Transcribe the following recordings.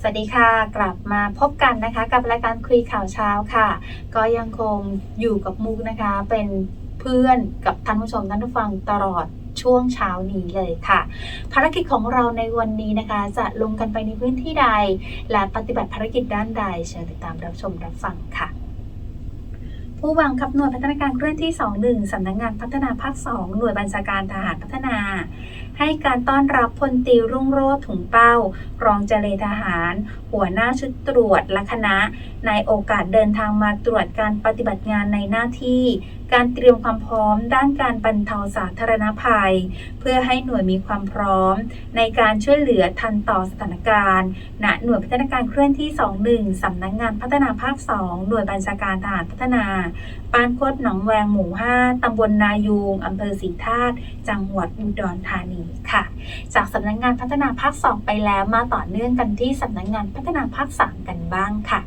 สวัสดีค่ะกลับมาพบกันนะคะ กับรายการคุยข่าวเช้าค่ะ ก็ยังคงอยู่กับมุกนะคะ เป็นเพื่อนกับท่านผู้ชมท่านผู้ฟังตลอดช่วงเช้านี้เลยค่ะ ภารกิจของเราในวันนี้นะคะ จะลงกันไปในพื้นที่ใด และปฏิบัติภารกิจด้านใดเชิญติดตามรับชมรับฟังค่ะ ผู้บังคับหน่วยพัฒนาการเคลื่อนที่ 21 สำนักงานพัฒนาภาค 2 หน่วยบัญชาการทหารพัฒนา ให้การต้อนรับพลตีรุ่งโรจน์ถุงเป้า รองเจเลทหาร หัวหน้าชุดตรวจและคณะ ในโอกาสเดินทางมาตรวจการปฏิบัติงานในหน้าที่การเตรียมความพร้อมด้านการบรรเทาสาธารณภัย เพื่อให้หน่วยมีความพร้อม ในการช่วยเหลือทันต่อสถานการณ์ณหน่วยพัฒนาการเคลื่อนที่ 21 สำนักงานพัฒนาภาค 2 หน่วยบัญชาการทหารพัฒนาปานโคดหนองแวงหมู่ 5 ตำบลนายูงอำเภอศรีธาตุจังหวัดอุดรธานีค่ะ จากสำนักงานพัฒนาภาค 2 ไปแล้วมาต่อเนื่องกันที่สำนักงานพัฒนาภาค 3 กันบ้างค่ะ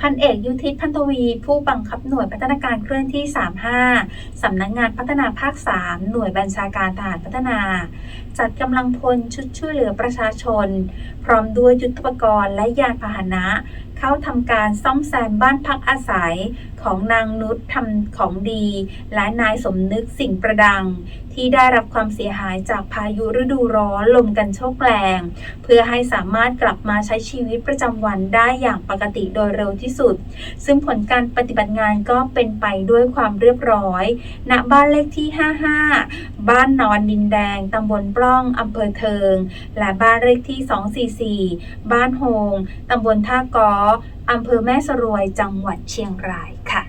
พันเอกยุทธิพันธวี ผู้บังคับหน่วยพัฒนาการเคลื่อนที่ 35 สำนักงานพัฒนาภาค 3 หน่วยบัญชาการทหารพัฒนา จัดกำลังพลชุดช่วยเหลือประชาชน พร้อมด้วยยุทธปกรณ์และยานพาหนะ เข้าทำการซ่อมแซมบ้านพักอาศัยของนางนุชทำของดี และนายสมนึกสิ่งประดัง ที่ได้รับความเสียหายจากพายุฤดูร้อนลมกันโชกแรง เพื่อให้สามารถกลับมาใช้ชีวิตประจำวันได้อย่างปกติโดยเร็วที่สุด ซึ่งผลการปฏิบัติงานก็เป็นไปด้วยความเรียบร้อย ณบ้านเลขที่ 55 บ้านนอนดินแดงตำบลปล้องอำเภอเทิง และบ้านเลขที่ 244 บ้านโฮงตำบลท่ากออำเภอแม่สรวยจังหวัดเชียงรายค่ะ